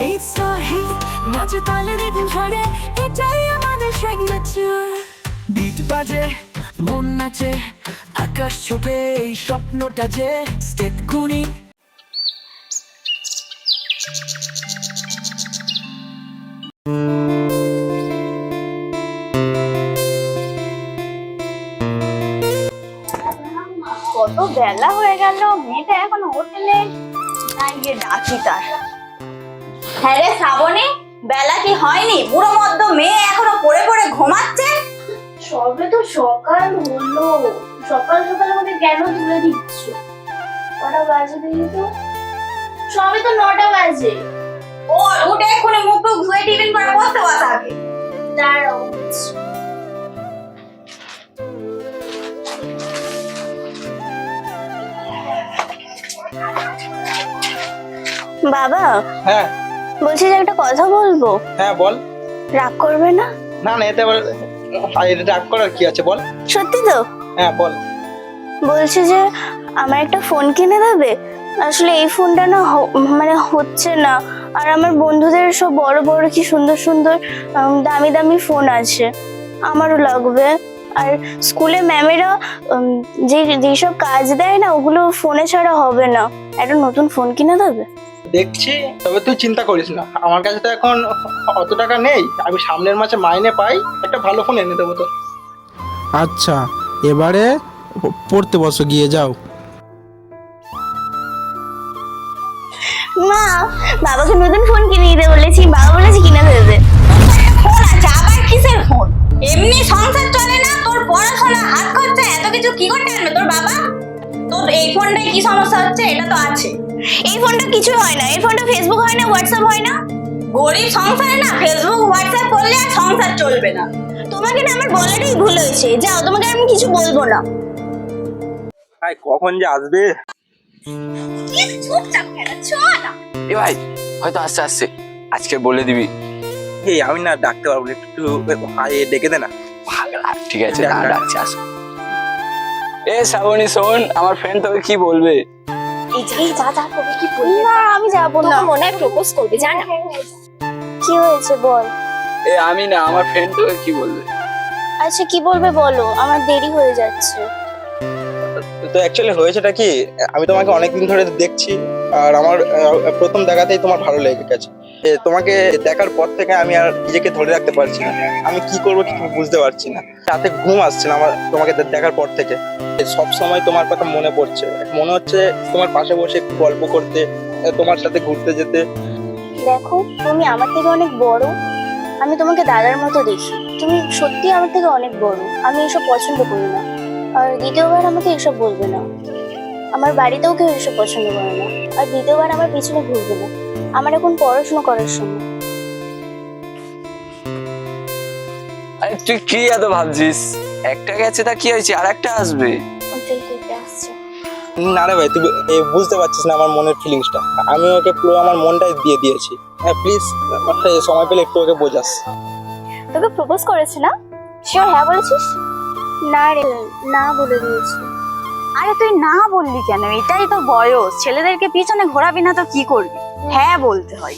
এই সাহি নাচে তালে রিদিম ঝরে এটাই আমাদের সিগনেচার বিট বাজে মন নাচে আকাশ ছোপে এই স্বপ্নটা যে স্টেপ গুনি কত বেলা হয়ে গেল মেয়েটা এখন হোটেলে তাই গিয়ে ডাকি তার। হ্যাঁ রে শ্রাবণী বেলা কি হয়নি? বুড়ো মধ্য মেয়ে এখনও পড়ে পড়ে ঘুমাচ্ছে? সবে তো সকাল হলো। সকাল সকাল আমাকে কেন তুলে দিচ্ছ? কটা বাজে দেখি তো? সবে তো নটা বাজে। ও উঠে এক্ষুনি মুখ টুক ধুয়ে টিফিন করে বসতে বসা আগে। দাঁড়াও। বাবা হ্যাঁ। বলছি যে একটা কথা বলব? হ্যাঁ বল। রাগ করবে না? না না এতে আবার রাগ করার কি আছে বল। সত্যি তো? হ্যাঁ বল। বলছি যে আমার একটা ফোন কিনে দেবে। আসলে এই ফোনটা না মানে হচ্ছে না। আর আমার বন্ধুদের সব বড় বড় কি সুন্দর সুন্দর দামি দামি ফোন আছে। আমারও লাগবে। আর স্কুলে ম্যামেরা যে যেসব কাজ দেয় না ওগুলো ফোনে ছাড়া হবে না। একটা নতুন ফোন কিনে দেবে? দেখছি তবে তুই চিন্তা করিস না। আমার কাছে তো এখন অত টাকা নেই। আমি সামনের মাসে মাইনে পাই একটা ভালো ফোন এনে দেবো তো আচ্ছা এবারে পড়তে বসো গিয়ে যাও। মা বাবাকে নতুন ফোন কিনে দিতে বলেছি বাবা বলেছে কিনে দেবে। ফোন আছে আবার কিসের ফোন এমনি সংসার চলে না তোর পড়াশোনা হাত খরচা এত কিছু কি করতে আনবে তোর বাবা? তোর এই ফোনটায় কি সমস্যা হচ্ছে এটা তো আছে। এই ফোনটা কিছু হয় না এই ফোনটা ফেসবুক হয় না হোয়াটসঅ্যাপ হয় না? গরিব সংসারে না ফেসবুক হোয়াটসঅ্যাপ করলে আর সংসার চলবে না। তোমাকে না আমার বলারই ভুল হয়েছে। যাও তোমাকে আমি কিছু বলব না। ভাই কখন যে আসবে? এ ভাই হয়তো আসছে আসছে। আজকে বলে দিবি। এই আমি না ডাকতে পারব একটু ডেকে দে না। পাগলা, ঠিক আছে ডাকছি আসো। এ শ্রাবণী শোন আমার ফ্রেন্ড তোকে কি বলবে? এই যে যা যা করবে কি বলবি? না আমি যাব না। তোকে মনে হয় প্রপোজ করবে জানা। কি হয়েছে বল? এ আমি না আমার ফ্রেন্ড তোকে কি বলবে? আচ্ছা কি বলবে বলো? আমার দেরি হয়ে যাচ্ছে। তো অ্যাকচুয়ালি হয়েছেটা কি? আমি তোমাকে অনেকদিন ধরে দেখছি আর আমার প্রথম দেখাতেই তোমার ভালো লেগে গেছে তোমাকে দেখার পর থেকে আমি আর নিজেকে ধরে রাখতে পারছি না। আমি কি করব কিছু বুঝতে পারছি না। রাতে ঘুম আসছে না আমার তোমাকে দেখার পর থেকে। সব সময় তোমার কথা মনে পড়ছে। মনে হচ্ছে তোমার পাশে বসে একটু গল্প করতে তোমার সাথে ঘুরতে যেতে। দেখো, তুমি আমার থেকে অনেক বড়। আমি তোমাকে দাদার মতো দেখি। তুমি সত্যি আমার থেকে অনেক বড়। আমি এসব পছন্দ করি না। আর দ্বিতীয়বার আমাকে এসব বলবে না। আমার বাড়িতেও কেউ এসব পছন্দ করে না। আর দ্বিতীয়বার আমার পিছনে ঘুরবে না। আমার এখন পড়াশোনা করার সময়। আরে তুই কি এত ভাবছিস? একটা গেছে তা কি হয়েছে? আর একটা আসবে না রে ভাই তুই এ, বুঝতে পারছিস না আমার মনের ফিলিংসটা আমি ওকে পুরো আমার মনটাই দিয়ে দিয়েছি। হ্যাঁ প্লিজ সময় পেলে একটু ওকে বোঝাস। তোকে প্রপোজ করেছে না শিওর হ্যাঁ বলেছিস? না রে না বলে দিয়েছি। আরে তুই না বললি কেন? এটাই তো বয়স। ছেলেদেরকে পিছনে ঘোরাবি না তো কি করবি? হ্যাঁ বলতে হয়।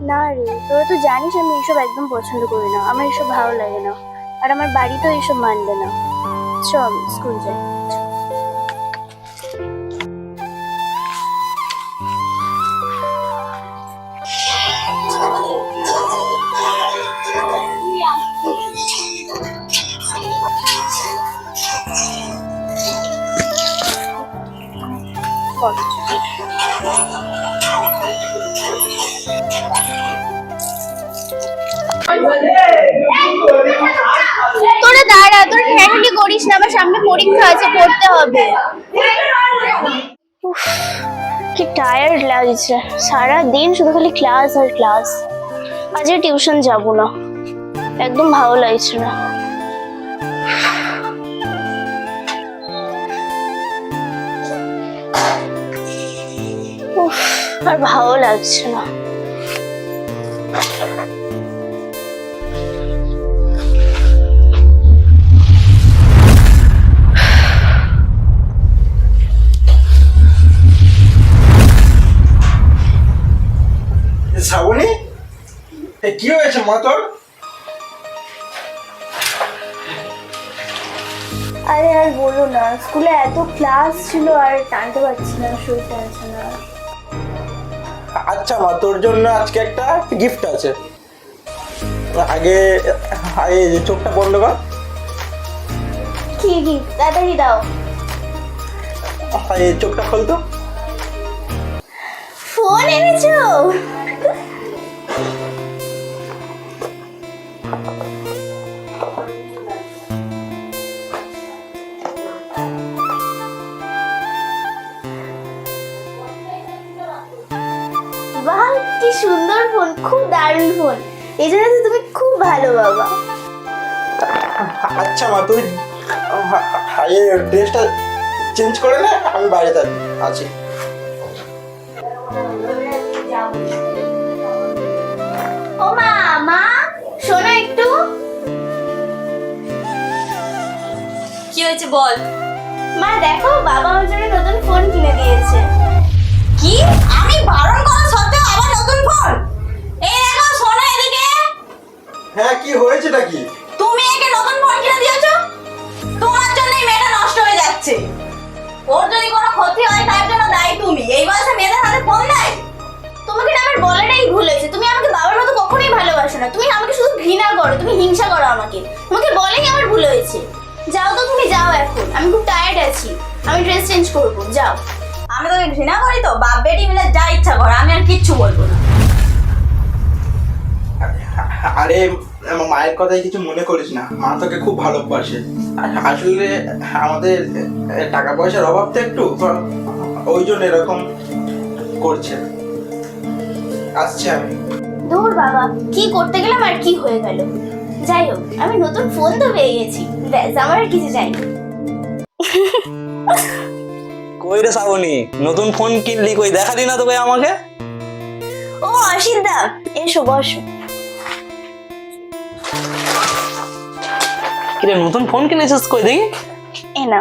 না রে, তোরা তো জানিস আমি এসব একদম পছন্দ করি না। আমার এসব ভালো লাগে না। আর আমার বাড়িতেও এসব মানবে না। চল, স্কুল যাই। সামনে পরীক্ষা আছে, পড়তে হবে। কি টায়ার্ড লাগছে। সারা দিন শুধু খালি ক্লাস আর ক্লাস আজকে টিউশন যাব না। একদম ভালো লাগছে না। আর ভালো লাগছে না। কি হয়েছে মা তোর? আরে আর বলো না স্কুলে এত ক্লাস ছিল আর টানতে পারছি না শরীর টানছে না। আচ্ছা মা তোর জন্য আজকে একটা গিফট আছে। আগে আগে চোখটা বন্ধ কর। কি কি তাড়াতাড়ি দাও। আগে চোখটা খোলতো ফোন এনেছো? বাহ কি সুন্দর ফোন খুব দারুণ ফোন। এই জন্য তো তুমি খুব ভালো বাবা। আচ্ছা মা তুই ড্রেসটা চেঞ্জ করে নে আমি বাইরে থাকি আছি। ও মা মা শোনো একটু। কি হয়েছে বল? মা দেখো বাবা আমার জন্য নতুন ফোন কিনে দিয়েছে। আরে আমার মায়ের কথাই কিছু মনে করিস না। মা তোকে খুব ভালোবাসে। আসলে আমাদের টাকা পয়সার অভাব তো একটু ওই জন্য এরকম করছে। আসছি আমি। দূর বাবা কি করতে গেলাম আর কি হয়ে গেল? যাই হোক আমি নতুন ফোন তো পেয়ে গেছি। ব্যাস আমার আর কিছু চাই কই রে শ্রাবণী? নতুন ফোন কিনলি কই? দেখালি না তো কই আমাকে? ও অসিন্দা এসো বসো। কিরে নতুন ফোন কিনেছিস কই দেখি? এ না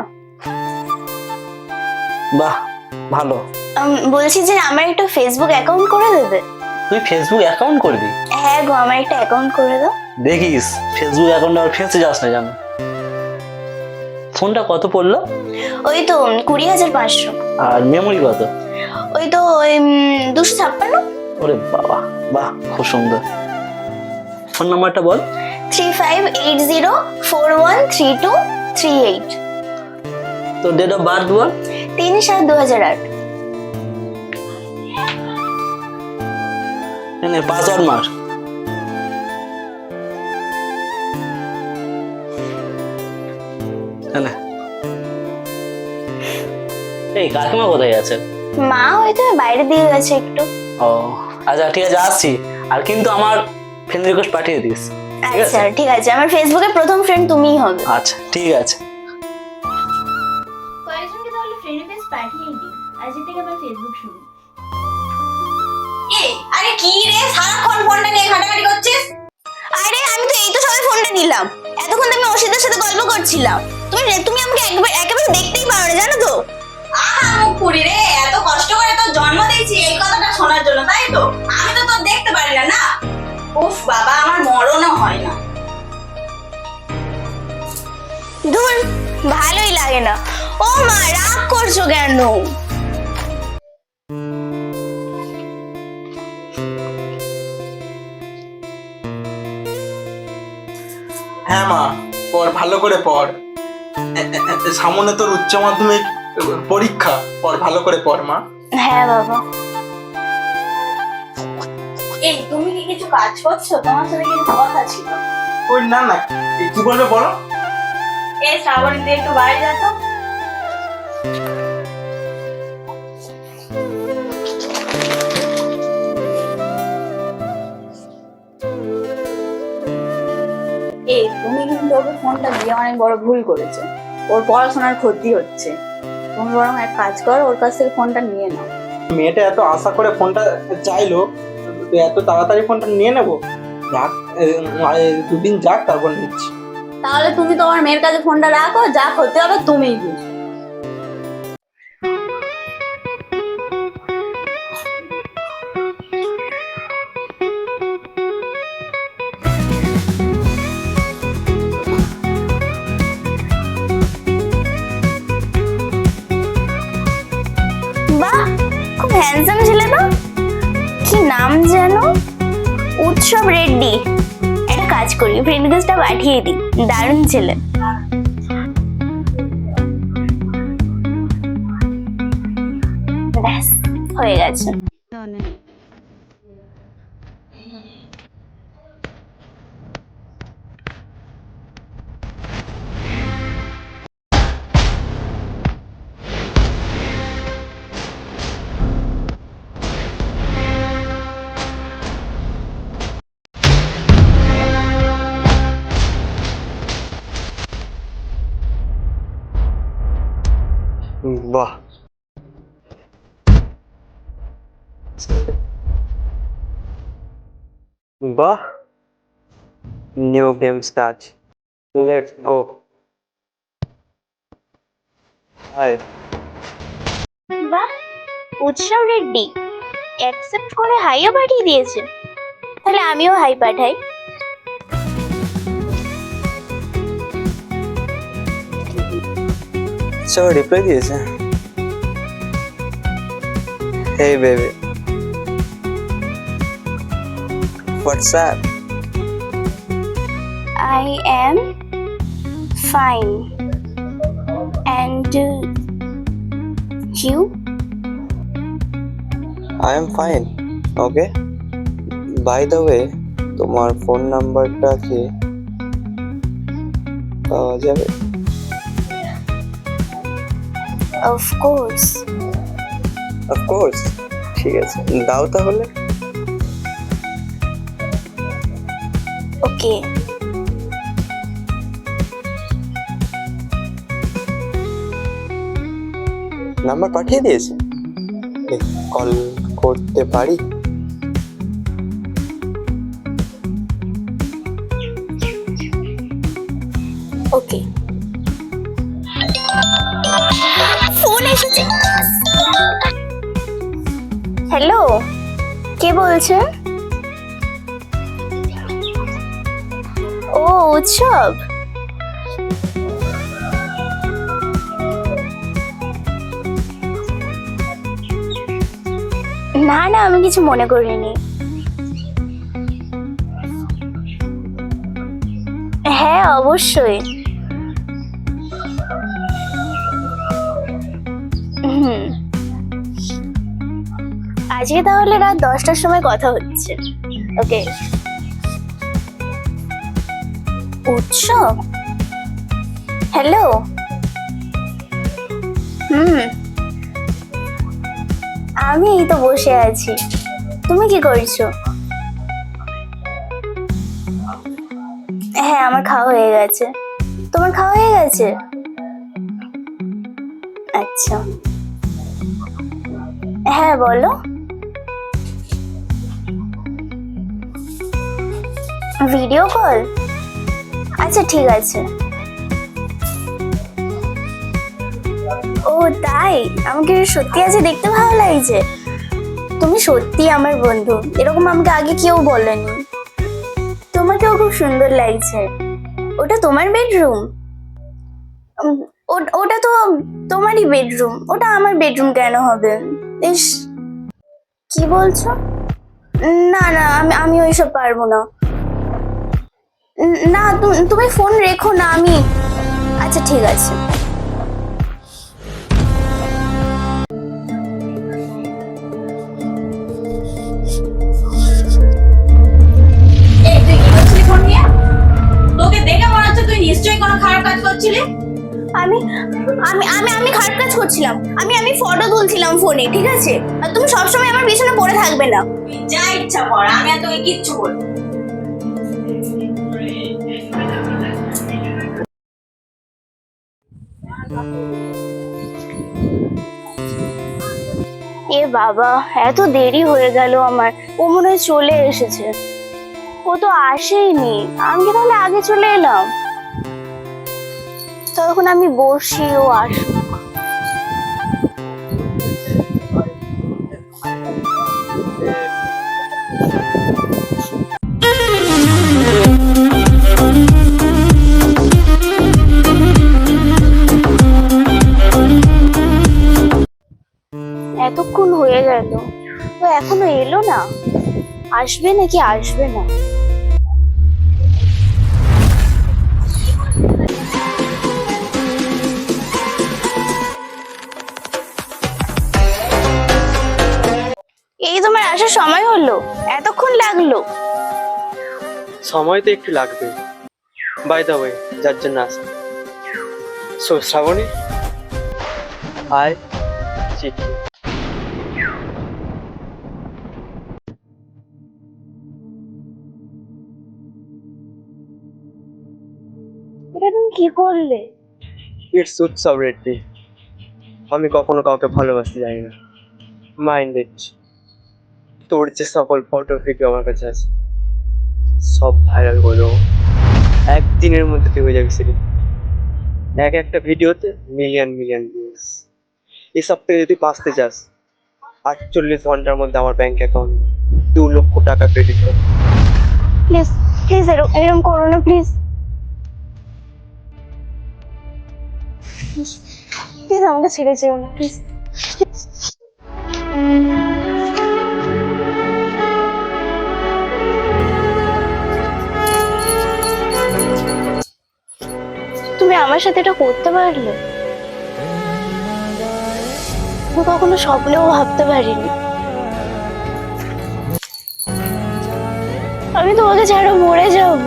বাহ ভালো। বলছি যে আমার একটা ফেসবুক অ্যাকাউন্ট করে দেবে। তুই ফেসবুক অ্যাকাউন্ট করবি? হ্যাঁ গো আমার একটা অ্যাকাউন্ট করে দাও। দেখিস ফেসবুক অ্যাকাউন্ট আর ফেসে যাস না জানো ফোনটা কত পড়ল? ওই তো কুড়ি হাজার পাঁচশো। আর মেমোরি কত? ওই তো ওই দুশো ছাপ্পান্ন। ওরে বাবা বাহ খুব সুন্দর। ফোন নাম্বারটা বল। Three five eight zero four one three two three eight তোর ডেট অফ বার্থ বল? তিন সাত দু হাজার আট পাসওয়ার্ড মার এই কাকিমা কোথায় আছে? মা হয়তো বাইরে দিয়ে গেছে একটু। ও আচ্ছা ঠিক আছে আসছি। আর কিন্তু আমার ফ্রেন্ড রিকোয়েস্ট পাঠিয়ে দিস। আচ্ছা ঠিক আছে। আমার ফেসবুকে প্রথম ফ্রেন্ড তুমিই হবে। আচ্ছা ঠিক আছে। কয়েকজনকে তাহলে ফ্রেন্ড রিকোয়েস্ট পাঠিয়ে দিই। আজ থেকে আবার ফেসবুক শুরু। এই আরে কি রে সারাক্ষণ ফোনটা নিয়ে ঘাটাঘাটি করছিস? আরে আমি তো এই তো সবে ফোনটা নিলাম। এতক্ষণ তো আমি অসিতের সাথে গল্প করছিলাম। তুমি তুমি আমাকে একবার একেবারে দেখতেই পারো না জানো তো? আহা মুখ পুরি রে এত কষ্ট করে তোর জন্ম দিয়েছি এই কথাটা শোনার জন্য তাই তো? আমি তো তোর দেখতে পারি না না? উফ বাবা আমার মরণও হয় না। ধুর ভালোই লাগে না। ও মা রাগ করছ কেন? হ্যাঁ মা পড় ভালো করে পড়। সামনে তোর উচ্চ মাধ্যমিক পরীক্ষা পড় ভালো করে পড় মা। হ্যাঁ বাবা। কাজ করছ? তোমার সাথে কিছু কথা ছিল। ওই না না এ কি বলবে বলো? এই শ্রাবণী তুই একটু বাইরে যা তো। তুমি কিন্তু ওকে ফোনটা দিয়ে অনেক বড় ভুল করেছ। ওর পড়াশোনার ক্ষতি হচ্ছে। তুমি বরং এক কাজ করো ওর কাছ থেকে ফোনটা নিয়ে নাও। মেয়েটা এত আশা করে ফোনটা চাইলো তো এত তাড়াতাড়ি ফোনটা নিয়ে নেব? যাক দুদিন যাক, তারপর নিচ্ছি। তাহলে তুমি তোমার মেয়ের কাছে ফোনটা রাখো, যা হতে হবে তুমিই বুঝবে খুব হ্যান্ডসাম ছিলেন নাম যেন উৎসব রেড্ডি একটা কাজ করি ফ্রেন্ড রিকোয়েস্টটা পাঠিয়ে দিই। দারুণ ছেলে। ব্যাস, হয়ে গেছে। বাহ বাহ new game start let's go hi বাহ উৎসব রেড্ডি অ্যাকসেপ্ট করে হাইও পাঠিয়ে দিয়েছে তাহলে আমিও হাই পাঠাই। সব রিপ্লাই দিয়েছে। Hey baby WhatsApp I am fine. And uh, you? I am fine okay by the way তোমার ফোন নাম্বারটা কি? পাওয়া যাবে? Of অফ কোর্স ঠিক আছে। দাও তাহলে। ওকে নাম্বার পাঠিয়ে দিয়েছে। কল করতে পারি? হ্যালো কে বলছেন ও উৎসব। না না আমি কিছু মনে করিনি। হ্যাঁ অবশ্যই। আজকে তাহলে রাত দশটার সময় কথা হচ্ছে। ওকে। উৎসব? হ্যালো? হুম। আমি এই তো বসে আছি। তুমি কি করছ? হ্যাঁ আমার খাওয়া হয়ে গেছে। তোমার খাওয়া হয়ে গেছে? আচ্ছা। হ্যাঁ বলো। Video call? আচ্ছা ঠিক আছে। ও, তাই? আমাকে সত্যি আছে দেখতে ভালো লাগছে। তুমি সত্যি আমার বন্ধু। এরকম আমাকে আগে কেউ বলেনি। তোমাকেও খুব সুন্দর লাগছে। ওটা তোমার বেডরুম? ওটা তো তোমারই বেডরুম। ওটা আমার বেডরুম কেন হবে? ইস, কি বলছো? না না, আমি আমি ওইসব পারব না। না তুমি ফোন রেখো না আমি আচ্ছা ঠিক আছে। এই তুই কি ফোন নিয়ে? তোকে দেখে মনে হচ্ছে তুই নিশ্চয়ই কোনো খারাপ কাজ করছিলি। আমি আমি আমি আমি খারাপ কাজ করছিলাম। আমি আমি ফটো তুলছিলাম ফোনে ঠিক আছে? আর তুমি সবসময় আমার পিছনে পড়ে থাকবে না। যা ইচ্ছা কর আমি আর তোকে কিচ্ছু বলব এ বাবা, এত দেরি হয়ে গেল আমার। ও মনে চলে এসেছে। ও তো আসেইনি। আমি তাহলে আগে চলে এলাম। তখন আমি বসি, ও আসুক। এতক্ষণ হয়ে গেল। ও এখনও এলো না? আসবে নাকি আসবে না? এই তোমার আসার সময় হলো? এতক্ষণ লাগল? সময় তো একটু লাগবে। বাই দ্য ওয়ে যার জন্য আসা সো শ্রাবণী? আয় চিঠি। এটা তুমি কি করলে? ইটস উৎসব রেড্ডি আমি কখনো কাউকে ভালোবাসতে জানি না। মাইন্ড ইট তোর যে সকল ফটো ভিডিও আমার কাছে আছে সব ভাইরাল করো একদিনের মধ্যে তুই হয়ে যাবি সেদিন। এক একটা ভিডিওতে মিলিয়ন মিলিয়ন ভিউজ এই সপ্তাহে যদি বাঁচতে চাস আটচল্লিশ ঘণ্টার মধ্যে আমার ব্যাংক অ্যাকাউন্ট দু লক্ষ টাকা ক্রেডিট হবে প্লিজ প্লিজ এরকম এরকম করো না প্লিজ ছেড়ে যেও না প্লিজ তুমি আমার সাথে এটা করতে পারলে? কখনো স্বপ্নেও ভাবতে পারিনি। আমি তোমাকে ছাড়া মরে যাব।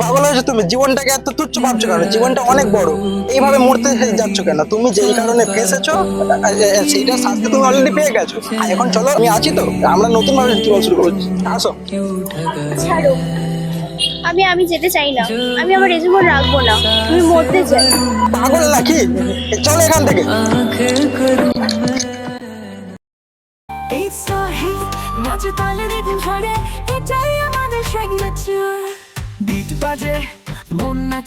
পাগল হয়েছো তুমি জীবনটাকে এত তুচ্ছ ভাবছ কেন? জীবনটা অনেক বড়। এইভাবে মরতে যাচ্ছ কেন? তুমি যেই কারণে ফেসেছো সেইটা শাস্তি তুমি অলরেডি পেয়ে গেছো। এখন চলো আমি আছি তো। আমরা নতুন ভাবে জীবন শুরু করছি আসো। আমি আমি যেতে চাই না। আমি আমার রেজুমন রাখব না। তুমি মরতে চাই পাগল নাকি? চলো এখান থেকে। মাঝে তালে দেখুন ঝড়ে বিট বাজে মন নাচে।